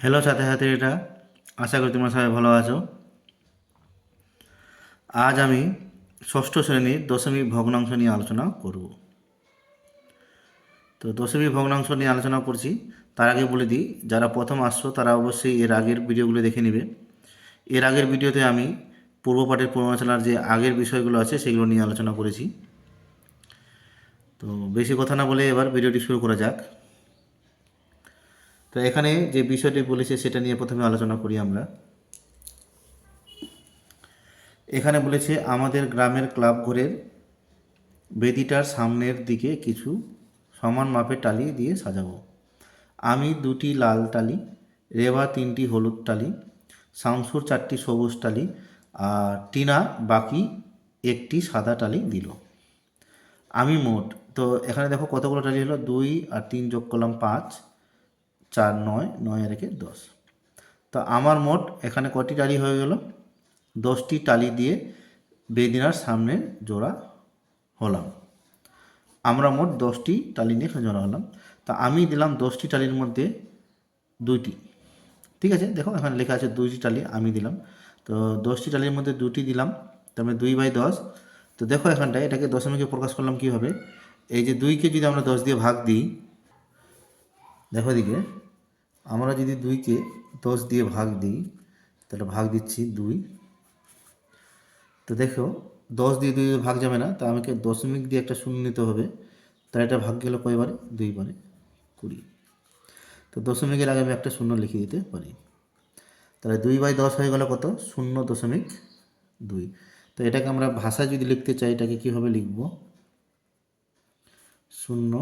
Hello ছাত্রছাত্রীরা, আশা করি তোমরা সবাই ভালো আছো। আজ আমি ষষ্ঠ শ্রেণির দশমিক ভগ্নাংশ নিয়ে আলোচনা করব। তো দশমিক ভগ্নাংশ নিয়ে আলোচনা করছি, তার আগে বলে দিই, যারা প্রথম আসছো তারা অবশ্যই এর আগের ভিডিওগুলো দেখে নেবে। এর আগের ভিডিওতে আমি পূর্বপাঠের পূর্বাচলার যে আগের বিষয়গুলো আছে সেগুলো নিয়ে আলোচনা করেছি। তো বেশি কথা না বলে এবার ভিডিওটি শুরু করা যাক। তো এখানে যে বিষয়টি বলেছে সেটা নিয়ে প্রথমে আলোচনা করি আমরা। এখানে বলেছে, আমাদের গ্রামের ক্লাব ঘরের বেদিটার সামনের দিকে কিছু সমান মাপের টালি দিয়ে সাজাবো। আমি দুটি লাল টালি রেবা তিনটি হলুদ টালি, শামসুর চারটি সবুজ টালি, আর টিনা বাকি একটি সাদা টালি দিল। আমি মোট। তো এখানে দেখো কতগুলো টালি হলো? দুই আর তিন যোগ করলাম পাঁচ। চার, নয় নয় রেখে দশ। তো আমার মোট এখানে কটি টালি হয়ে গেল? দশটি টালি দিয়ে বেদিনার সামনে জোড়া হলাম। আমরা মোট দশটি টালি নিয়ে জোড়া হলাম। তা আমি দিলাম দশটি টালির মধ্যে দুইটি। ঠিক আছে? দেখো এখানে লেখা আছে দুইটি টালি আমি দিলাম। তো দশটি টালির মধ্যে দুটি দিলাম। তার মানে দুই বাই দশ। তো দেখো এখানটায় এটাকে দশমিকে প্রকাশ করলাম কীভাবে? এই যে দুইকে যদি আমরা দশ দিয়ে ভাগ দিই, দেখো দিকে আমরা যদি দুইকে দশ দিয়ে ভাগ দিই, তাহলে ভাগ দিচ্ছি দুই। তো দেখো, দশ দিয়ে দুই ভাগ যাবে না, তা আমাকে দশমিক দিয়ে একটা শূন্য নিতে হবে। তাহলে এটা ভাগ গেল কয়বারে দুইবারে কুড়ি। তো দশমিকের আগে আমি একটা শূন্য লিখে দিতে পারি। তাহলে দুই বাই দশ হয়ে গেল কত? শূন্য দশমিক দুই। তো এটাকে আমরা ভাষায় যদি লিখতে চাই, এটাকে কীভাবে লিখব? শূন্য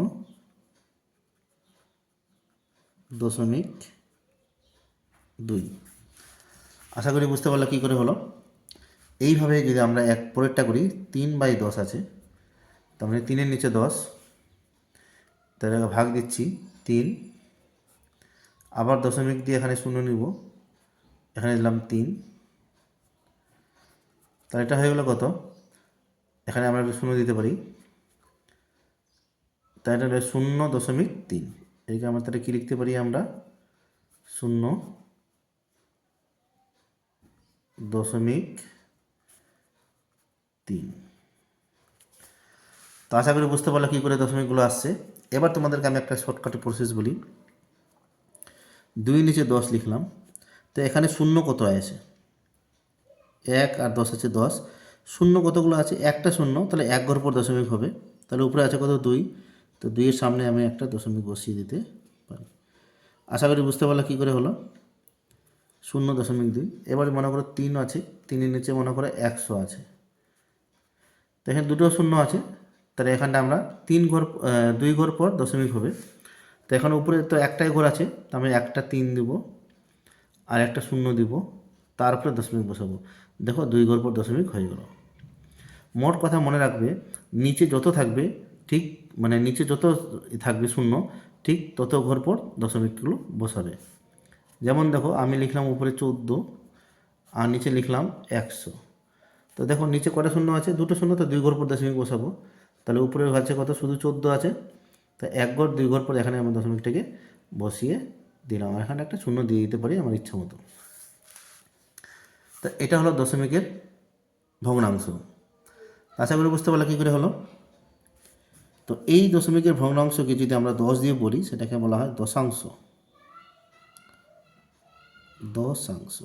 দশমিক দুই। আশা করি বুঝতে পারলে কী করে হলো? এইভাবে যদি আমরা এক পরেরটা করি, তিন বাই দশ আছে। তার মানে তিনের নিচে দশ। তাহলে ভাগ দিচ্ছি তিন। আবার দশমিক দিয়ে এখানে শূন্য নিব। এখানে দিলাম তিন। তাহলে এটা হয়ে গেলো কত? এখানে আমরা শূন্য দিতে পারি। তাই এটা শূন্য দশমিক তিন। এদিকে আমরা তাহলে কী লিখতে পারি আমরা? শূন্য দশমিক তিন। তো আশা করি বুঝতে পারলে কী করে দশমিকগুলো আসছে। এবার তোমাদেরকে আমি একটা শর্টকাটে প্রসেস বলি। দুই নিচে দশ লিখলাম। তো এখানে শূন্য কত আছে? এক আর দশ আছে দশ। শূন্য কতগুলো আছে? একটা শূন্য। তাহলে এক ঘর পর দশমিক হবে। তাহলে উপরে আছে কত? দুই। তো দুইয়ের সামনে আমি একটা দশমিক বসিয়ে দিতে পারি। আশা করি বুঝতে পারলে কী করে হলো? শূন্য দশমিক দুই। এবারে মনে করো তিন আছে, তিনের নিচে মনে করো একশো আছে। তো এখানে দুটো শূন্য আছে, তাহলে এখানটা আমরা তিন ঘর দুই ঘর পর দশমিক হবে। তো এখন উপরে তো একটাই ঘর আছে, তো আমি একটা তিন দিব আর একটা শূন্য দিব, তারপরে দশমিক বসাবো। দেখো দুই ঘর পর দশমিক হয়ে গেল। মোট কথা মনে রাখবে, নিচে যত থাকবে, ঠিক মানে নিচে যত থাকবে শূন্য, ঠিক তত ঘর পর দশমিকগুলো বসাবে। যেমন দেখো, আমি লিখলাম উপরে চোদ্দ, আর নিচে লিখলাম একশো। তো দেখো, নিচে কটা শূন্য আছে? দুটো শূন্য, তো দুই ঘর পর দশমিক বসাবো। তাহলে উপরে আছে কত? শুধু চোদ্দ আছে। তা এক ঘর, দুই ঘর পর এখানে আমার দশমিকটাকে বসিয়ে দিলাম। আর এখানে একটা শূন্য দিয়ে দিতে পারি আমার ইচ্ছা মতো। তা এটা হলো দশমিকের ভগ্নাংশ। আশা করি বুঝতে পারলে কী করে হলো? তো এই দশমিকের ভগ্নাংশকে যদি আমরা দশ দিয়ে বলি সেটাকে বলা হয় দশাংশ। দশাংশ।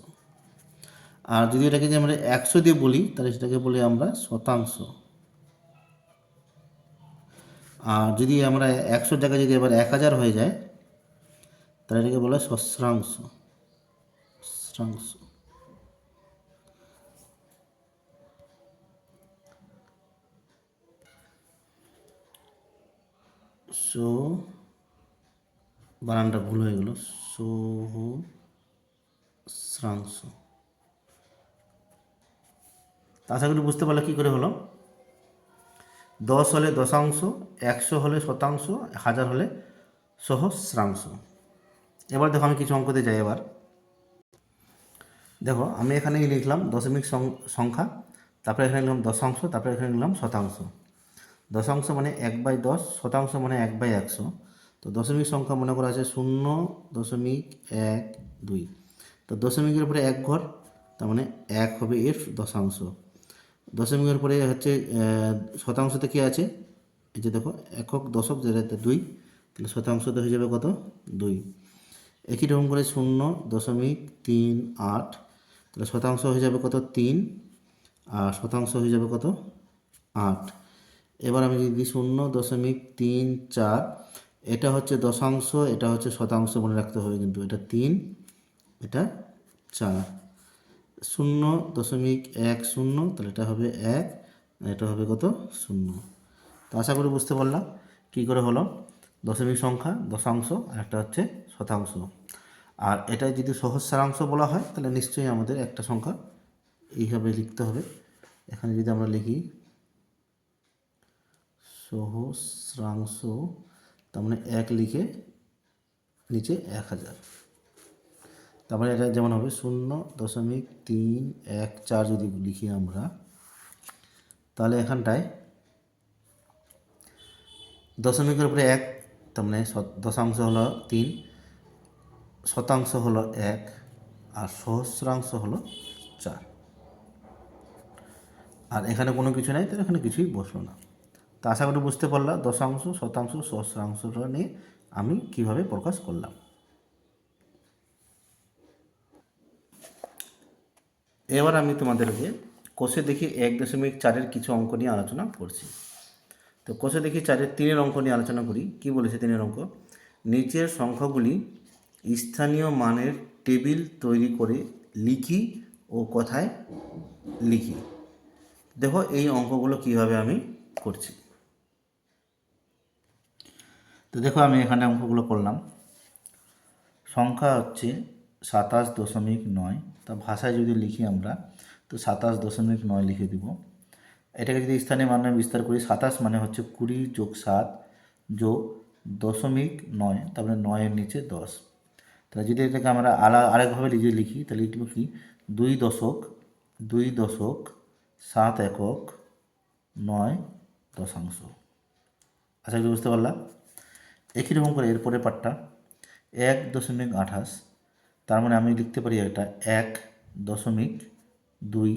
আর যদি এটাকে যদি আমরা একশো দিয়ে বলি, তাহলে সেটাকে বলি আমরা শতাংশ। আর যদি আমরা একশো টাকা যদি এবার এক হাজার হয়ে যায়, তাহলে এটাকে বলা হয় সহস্রাংশ। সহস্রাংশ। সো, বানানটা ভুল হয়ে গেল। সহস্রাংশ তা আশা করি বুঝতে পারলে কী করে হলো? দশ হলে দশাংশ, একশো হলে শতাংশ, হাজার হলে সহস্রাংশ এবার দেখো আমি কিছু অঙ্কতে যাই এবার। দেখো, আমি এখানে লিখলাম দশমিক সংখ্যা, তারপরে এখানে লিখলাম দশাংশ, তারপরে এখানে লিখলাম শতাংশ। দশাংশ মানে এক বাই দশ, শতাংশ মানে এক বাই একশো। তো দশমিক সংখ্যা মনে করা আছে শূন্য দশমিক এক দুই। তো দশমিকের উপরে এক ঘর, তার মানে এক হবে এর দশাংশ। দশমিকের পরে হচ্ছে শতাংশতে কী আছে? এই যে দেখো, একক দশক যেটা দুই, তাহলে শতাংশতে হয়ে যাবে কত? দুই। একই রকম করে শূন্য দশমিক তিন আট, তাহলে শতাংশ হয়ে যাবে কত? তিন। আর শতাংশ হয়ে যাবে কত? আট। এবার আমি যদি শূন্য, দশমিক তিন চার, এটা হচ্ছে দশাংশ, এটা হচ্ছে শতাংশ মনে রাখতে হবে কিন্তু, এটা তিন, এটা চার। শূন্য, দশমিক এক শূন্য, তাহলে এটা হবে এক এটা হবে কত? শূন্য। তো আশা করি বুঝতে পারলাম, কী করে হলো? দশমিক সংখ্যা, দশাংশ, আর একটা হচ্ছে শতাংশ। আর এটা যদি সহজ সারাংশ বলা হয়, তাহলে নিশ্চয়ই আমাদের একটা সংখ্যা এইভাবে লিখতে হবে। এখানে যদি আমরা লিখি সহস্রাংশ তার মানে এক লিখে নিচে এক হাজার। তারপরে এটা যেমন হবে শূন্য দশমিক তিন এক চার যদি লিখি আমরা, তাহলে এখানটায় দশমিকের উপরে এক, তার মানে দশাংশ হলো তিন, শতাংশ হলো এক, আর সহস্রাংশ হলো চার। আর এখানে কোনো কিছু নাই, তাহলে এখানে কিছুই বসল না। তা আশা করি বুঝতে পারলাম দশাংশ, শতাংশ, সহস্রাংশটা নিয়ে আমি কীভাবে প্রকাশ করলাম। এবার আমি তোমাদেরকে কোষে দেখি এক দশমিক চারের কিছু অঙ্ক নিয়ে আলোচনা করছি। তো কোষে দেখি চারের তিনের অঙ্ক নিয়ে আলোচনা করি। কি বলেছে তিনের অঙ্ক? নিচের সংখ্যাগুলি স্থানীয় মানের টেবিল তৈরি করে লিখি ও কথায় লিখি। দেখো এই অঙ্কগুলো কীভাবে আমি করছি। তো দেখো আমি এখানে অঙ্কগুলো করলাম। সংখ্যা হচ্ছে সাতাশ দশমিক নয়। তা ভাষায় যদি লিখি আমরা, তো সাতাশ দশমিক নয় লিখে দিব। এটাকে যদি স্থানীয় মানে বিস্তার করি, সাতাশ মানে হচ্ছে কুড়ি যোগ সাত যোগ দশমিক নয়, তারপরে নয়ের নিচে দশ। তাহলে যদি এটাকে আমরা আলা, আরেকভাবে লিখে লিখি, তাহলে লিখব কি? দুই দশক দুই দশক সাত একক নয় দশাংশ। আশা করি বুঝতে পারলাম? একই রকম করে এরপরে পার্টটা, এক দশমিক আঠাশ, তার মানে আমি লিখতে পারি এটা এক দশমিক দুই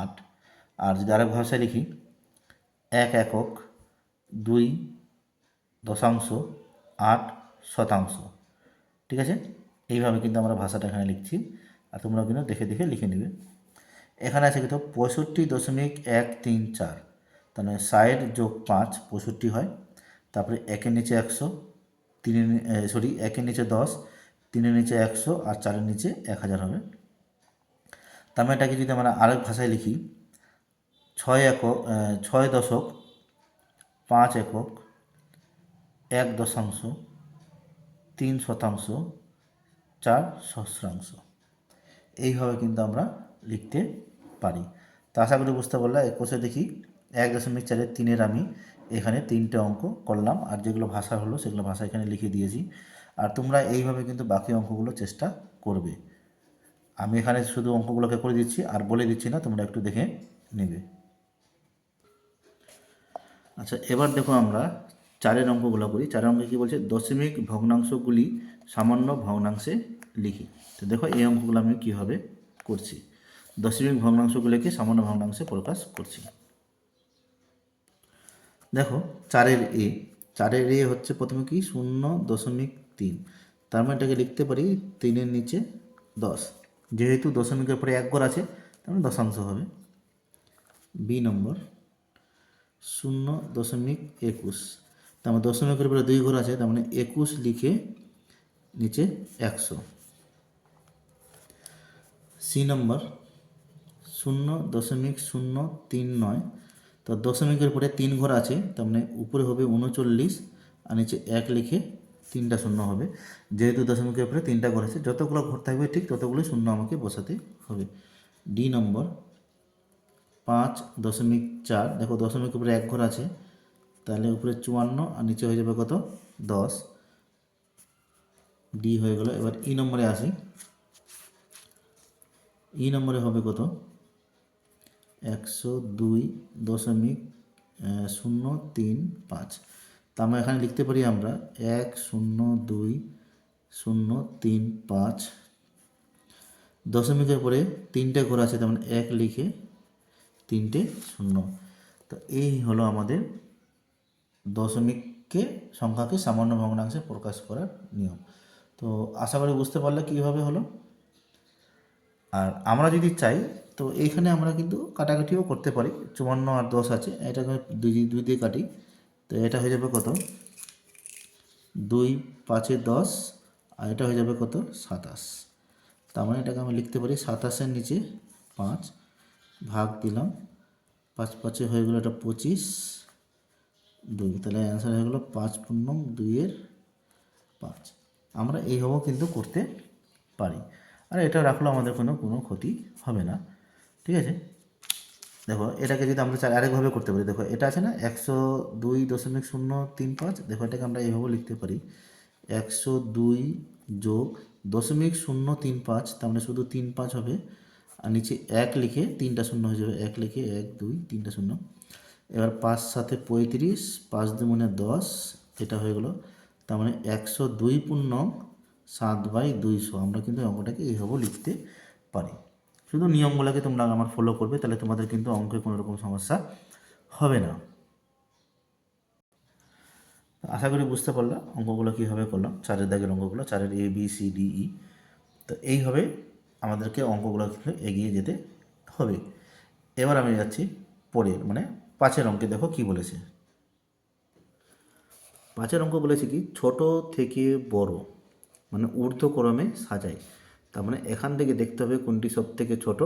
আট। আর যদি আরেক ভাষায় লিখি, এক একক দুই দশাংশ আট শতাংশ। ঠিক আছে? এইভাবে কিন্তু আমরা ভাষাটা এখানে লিখছি, আর তোমরা কিন্তু দেখে দেখে লিখে নেবে। এখানে আছে কিন্তু পঁয়ষট্টি দশমিক এক তিন চার তাহলে ষাট যোগ পাঁচ পঁয়ষট্টি হয়, তারপরে একের নিচে একশো তিনের সরি একের নিচে দশ, তিনের নিচে একশো আর চারের নিচে এক হাজার হবে। তার মানে এটাকে যদি আমরা আরেক ভাষায় লিখি, ছয় একক ছয় দশক, পাঁচ একক, এক দশাংশ, তিন শতাংশ, চার সহস্রাংশ। এইভাবে কিন্তু আমরা লিখতে পারি। তো আশা করি বুঝতে পারলাম একুশে দেখি এক দশমিক চারের তিনের আমি এখানে তিনটে অঙ্ক করলাম, আর যেগুলো ভাষা হলো সেগুলো ভাষা এখানে লিখে দিয়েছি। আর তোমরা এইভাবে কিন্তু বাকি অঙ্কগুলো চেষ্টা করবে। আমি এখানে শুধু অঙ্কগুলোকে করে দিচ্ছি, আর বলে দিচ্ছি না, তোমরা একটু দেখে নেবে। আচ্ছা এবার দেখো আমরা চারের অঙ্কগুলো করি। চারের অঙ্কে কী বলছে? দশমিক ভগ্নাংশগুলি সামান্য ভগ্নাংশে লিখি। তো দেখো, এই অঙ্কগুলো আমি কীভাবে করছি? দশমিক ভগ্নাংশগুলিকে সামান্য ভগ্নাংশে প্রকাশ করছি। দেখো, চারের এ। চারের এ হচ্ছে প্রথমে কি? শূন্য দশমিক তিন। তার মানে এটাকে লিখতে পারি তিনের নিচে দশ। যেহেতু দশমিকের পরে এক ঘর আছে, তার মানে দশাংশ হবে। বি নম্বর। শূন্য দশমিক একুশ। তার মানে দশমিকের পরে দুই ঘর আছে, তার মানে একুশ লিখে নিচে একশো। সি নম্বর। শূন্য দশমিক শূন্য তিন নয়। তো দশমিকের পরে তিন ঘর আছে, তার মানে উপরে হবে উনচল্লিশ আর নিচে এক লিখে তিনটা শূন্য হবে। যেহেতু দশমিকের পরে তিনটা ঘর আছে, যতগুলো ঘর থাকবে ঠিক ততগুলো শূন্য আমাকে বসাতে হবে। ডি নম্বর পাঁচ দশমিক চার, দেখো দশমিকের উপরে এক ঘর আছে, তাহলে উপরে চুয়ান্ন আর নিচে হয়ে যাবে কত? দশ। ডি হয়ে গেল, এবার ই নম্বরে আসি। ই নম্বরে হবে কত? একশো দুই দশমিক শূন্য তিন পাঁচ। তা আমরা এখানে লিখতে পারি আমরা এক শূন্য দুই শূন্য তিন পাঁচ। দশমিকের পরে তিনটে ঘর আছে তেমন এক লিখে তিনটে শূন্য। তো এই হলো আমাদের দশমিককে, সংখ্যাকে সামান্য ভগ্নাংশে প্রকাশ করার নিয়ম। তো আশা করি বুঝতে পারলে কীভাবে হলো? আর আমরা যদি চাই, তো এইখানে আমরা কিন্তু কাটাকাটিও করতে পারি। চুয়ান্ন আর দশ আছে, এটাকে দুই দুই দিয়ে কাটি। তো এটা হয়ে যাবে কত? দুই পাঁচে দশ, আর এটা হয়ে যাবে কত? সাতাশ। তার মানে এটাকে আমি লিখতে পারি সাতাশের নিচে পাঁচ, ভাগ দিলাম। পাঁচ পাঁচে হয়ে গেলো এটা পঁচিশ। দুই, তাহলে অ্যান্সার হয়ে গেলো পাঁচ পূর্ণ দুইয়ের পাঁচ। আমরা এইভাবেও কিন্তু করতে পারি। আর এটা রাখলেও আমাদের কোনো কোনো ক্ষতি হবে না। ঠিক আছে? দেখো, এটাকে যদি আমরা চাই আরেকভাবে করতে পারি, দেখো, এটা আছে না, একশো দুই দশমিক শূন্য তিন পাঁচ? দেখো, এটাকে আমরা এইভাবে লিখতে পারি। একশো দুই যোগ দশমিক শূন্য তিন পাঁচ, তার মানে শুধু তিন পাঁচ হবে। আর নিচে এক লিখে তিনটা শূন্য হয়ে যাবে। এক লিখে এক, দুই, তিনটা শূন্য। এবার পাঁচ সাথে পঁয়ত্রিশ, পাঁচ দু মানে দশ, এটা হয়ে গেলো। তার মানে একশো দুই পূর্ণ সাত বাই দুইশো। আমরা কিন্তু অঙ্কটাকে এইভাবেও লিখতে পারি। শুধু নিয়মগুলোকে তোমরা আমার ফলো করবে, তাহলে তোমাদের কিন্তু অঙ্কে কোনো রকম সমস্যা হবে না। আশা করি বুঝতে পারলাম অঙ্কগুলো কীভাবে করলাম, চারের দাগের অঙ্কগুলো, চারের A B C D E তো এইভাবে আমাদেরকে অঙ্কগুলো কিন্তু এগিয়ে যেতে হবে। এবার আমি যাচ্ছি পরের মানে পাঁচের অঙ্কে, দেখো কি বলেছে। পাঁচের অঙ্ক বলেছে কি, ছোট থেকে বড়। মানে ঊর্ধ্বক্রমে সাজায় তার মানে এখান থেকে দেখতে হবে কোনটি সব থেকে ছোট,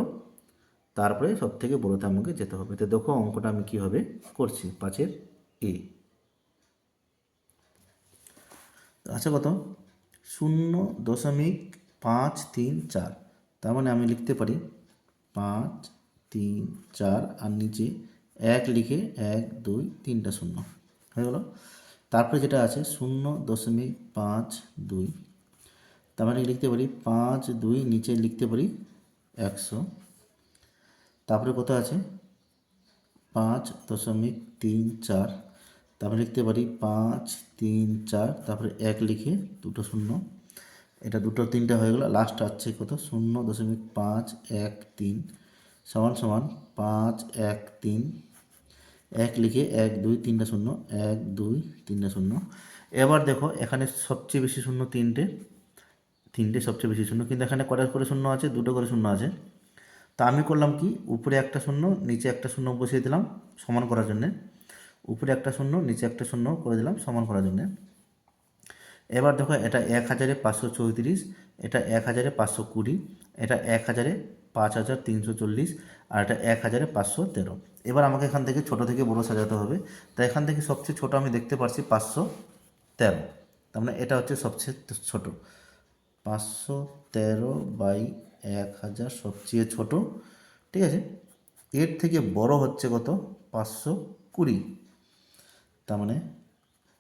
তারপরে সব থেকে বড়তে আমাকে যেতে হবে। তো দেখো অঙ্কটা আমি কীভাবে করছি, পাঁচের এ। আচ্ছা কত? শূন্য দশমিক পাঁচ তিন চার। তার মানে আমি লিখতে পারি পাঁচ তিন চার আর নিচে এক লিখে এক, দুই, তিনটা শূন্য। হয়ে গেল? তারপরে যেটা আছে, শূন্য দশমিক পাঁচ দুই। তার মানে লিখতে পারি পাঁচ দুই নিচে লিখতে পারি একশো। তারপরে কত আছে? পাঁচ দশমিক তিন চার। তারপরে লিখতে পারি পাঁচ তিন চার। তারপরে এক লিখে দুটো শূন্য। এটা দুটো তিনটা হয়ে গেল। লাস্ট আছে কত? শূন্য দশমিক পাঁচ এক তিন। সমান সমান পাঁচ এক তিন। এক লিখে এক দুই তিনটা শূন্য। এক দুই তিনটা শূন্য। এবার দেখো এখানে সবচেয়ে বেশি শূন্য তিনটে। তিনটে সবচেয়ে বেশি শূন্য, কিন্তু এখানে কটা করে শূন্য আছে? দুটো করে শূন্য আছে। তা আমি করলাম কি? উপরে একটা শূন্য, নিচে একটা শূন্য বসিয়ে দিলাম সমান করার জন্যে। উপরে একটা শূন্য, নিচে একটা শূন্য করে দিলাম সমান করার জন্যে। এবার দেখো, এটা এক হাজারে পাঁচশো চৌত্রিশ, এটা এক হাজারে পাঁচশো কুড়ি, এটা এক হাজারে পাঁচ হাজার তিনশো চল্লিশ, আর এটা এক হাজারে পাঁচশো তেরো। এবার আমাকে এখান থেকে ছোট থেকে বড় সাজাতে হবে। তাই এখান থেকে সবচেয়ে ছোট আমি দেখতে পারছি পাঁচশো তেরো। তার মানে এটা হচ্ছে সবচেয়ে ছোট। পাঁচশো তেরো বাই এক হাজার সবচেয়ে ছোট, ঠিক আছে? এর থেকে বড় হচ্ছে কত? পাঁচশো কুড়ি। তার মানে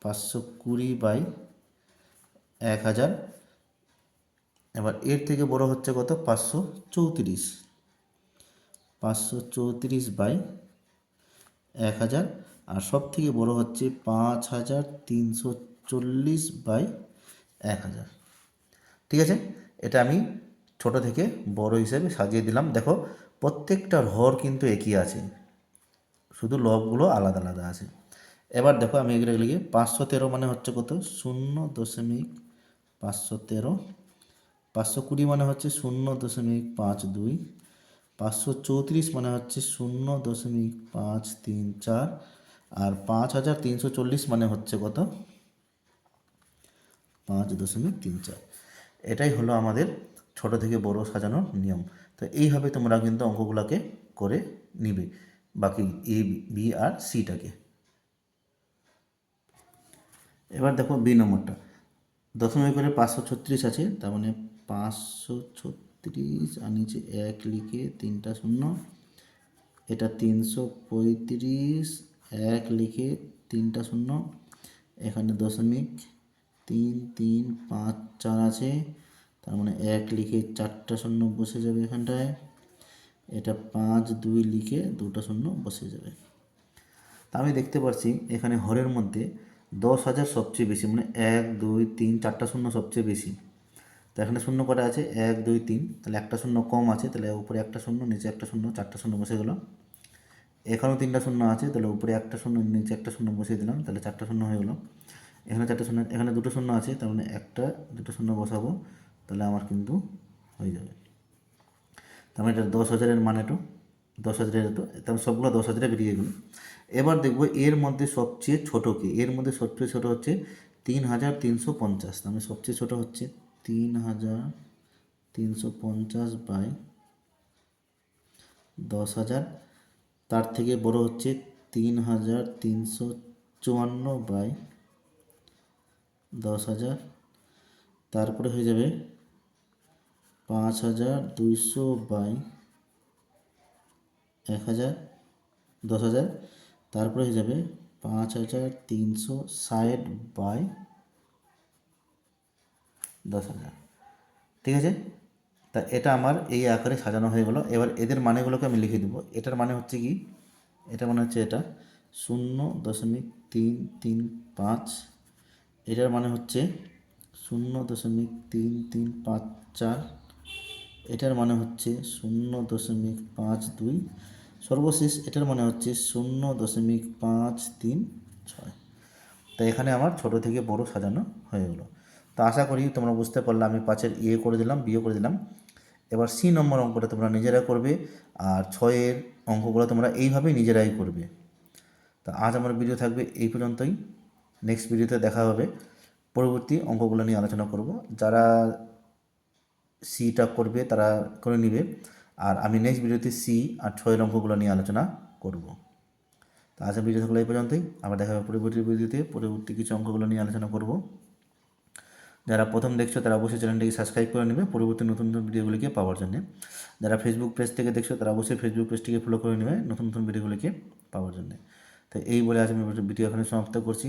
পাঁচশো কুড়ি বাই এক হাজার। এবার এর থেকে বড় হচ্ছে কত? পাঁচশো চৌত্রিশ। পাঁচশো চৌত্রিশ বাই এক হাজার। আর সব থেকে বড় হচ্ছে পাঁচ হাজার তিনশো চল্লিশ বাই এক হাজার। ঠিক আছে? এটা আমি ছোট থেকে বড় হিসেবে সাজিয়ে দিলাম। দেখো, প্রত্যেকটা হর কিন্তু একই আছে। শুধু লবগুলো আলাদা আলাদা আছে। এবার দেখো, আমি এগুলো লিখে পাঁচশো তেরো মানে হচ্ছে কত? শূন্য দশমিক পাঁচশো তেরো। পাঁচশো কুড়ি মানে হচ্ছে শূন্য দশমিক পাঁচ দুই। পাঁচশো চৌত্রিশ মানে হচ্ছে শূন্য দশমিক পাঁচ তিন চার। আর পাঁচ হাজার তিনশো চল্লিশ মানে হচ্ছে কত? পাঁচ দশমিক তিন চার। এটাই হলো আমাদের ছোট থেকে বড় সাজানোর নিয়ম। তো এইভাবে তোমরা কিন্তু অঙ্কগুলোকে করে নিবে। বাকি এ বি আর সিটাকে এবার দেখো বি নম্বরটা। দশমিক করে পাঁচশো ছত্রিশ আছে, তার মানে পাঁচশো ছত্রিশ আর নিচে এক লিখে তিনটা শূন্য, এটা তিনশো পঁয়ত্রিশ, এক লিখে তিনটা শূন্য, এখানে দশমিক তিন তিন, পাঁচ, চার আছে। তার মানে এক লিখে চারটা শূন্য বসে যাবে এখানটায়। এটা পাঁচ, দুই লিখে দুটো শূন্য বসে যাবে। তা আমি দেখতে পাচ্ছি এখানে হরের মধ্যে দশ হাজার সবচেয়ে বেশি মানে এক, দুই, তিন, চারটা শূন্য সবচেয়ে বেশি। তো এখানে শূন্য কটা আছে? এক, দুই, তিন। তাহলে একটা শূন্য কম আছে, তাহলে উপরে একটা শূন্য, নিচে একটা শূন্য, চারটা শূন্য বসে গেল। এখানেও তিনটা শূন্য আছে, তাহলে উপরে একটা শূন্য, নিচে একটা শূন্য বসিয়ে দিলাম, তাহলে চারটা শূন্য হয়ে গেলো। এখানে চারটা শূন্য, এখানে দুটো শূন্য আছে, তার মানে একটা, দুটো শূন্য বসাবো, তাহলে আমার কিন্তু হয়ে যাবে। তার মানে এটা দশ হাজারের মানে তো, দশ হাজারের তো, তার সবগুলো দশ হাজারে বেরিয়ে গেলো। এবার দেখব এর মধ্যে সবচেয়ে ছোটো কি? এর মধ্যে সবচেয়ে ছোটো হচ্ছে তিন হাজার তিনশো পঞ্চাশ, তার মানে সবচেয়ে ছোটো হচ্ছে তিন হাজার তিনশো পঞ্চাশ বাই দশ হাজার, তার থেকে বড় হচ্ছে তিন হাজার তিনশো চুয়ান্ন বাই দশ হাজার। তারপরে হয়ে যাবে পাঁচ হাজার দুইশো বাই এক হাজার, দশ হাজার। তারপরে হয়ে যাবে পাঁচ হাজার তিনশো ষাট বাই দশ হাজার। ঠিক আছে? তা এটা আমার এই আকারে সাজানো হয়ে গেলো। এবার এদের মানেগুলোকে আমি লিখে দেবো। এটার মানে হচ্ছে কি? এটা মানে হচ্ছে এটা। শূন্য দশমিক তিন তিন পাঁচ এটার মানে হচ্ছে শূন্য দশমিক তিন তিন পাঁচ চার। এটার মানে হচ্ছে শূন্য দশমিক পাঁচ দুই। সর্বশেষ এটার মানে হচ্ছে শূন্য দশমিক পাঁচ তিন ছয়। তো এখানে আমার ছোট থেকে বড় সাজানো হয়ে গেলো। তো আশা করি তোমরা বুঝতে পারলে আমি পাঁচের এ করে দিলাম বিয়ে করে দিলাম। এবার সি নম্বর অঙ্কটা তোমরা নিজেরা করবে আর ছয়ের অঙ্কগুলো তোমরা এইভাবেই নিজেরাই করবে। তা আজ আমার ভিডিও থাকবে এই পর্যন্তই। নেক্সট ভিডিওতে দেখা হবে। পরবর্তী অঙ্কগুলো নিয়ে আলোচনা করব। যারা সিটা করবে, তারা করে নিবে। আর আমি নেক্সট ভিডিওতে সি আর ছয়ের অঙ্কগুলো নিয়ে আলোচনা করব। তো আজকের ভিডিও থাকলে এই পর্যন্তই। আবার দেখা হবে পরবর্তী ভিডিওতে পরবর্তী কিছু অঙ্কগুলো নিয়ে আলোচনা করব। যারা প্রথম দেখছ, তারা অবশ্যই চ্যানেলটিকে সাবস্ক্রাইব করে নেবে। পরবর্তী নতুন নতুন ভিডিওগুলিকে পাওয়ার জন্য। যারা ফেসবুক পেজ থেকে দেখছ, তারা অবশ্যই ফেসবুক পেজটিকে ফলো করে নেবে। নতুন নতুন ভিডিওগুলিকে পাওয়ার জন্য। তো এই বলে আজ আমি ভিডিও এখানে সমাপ্ত করছি।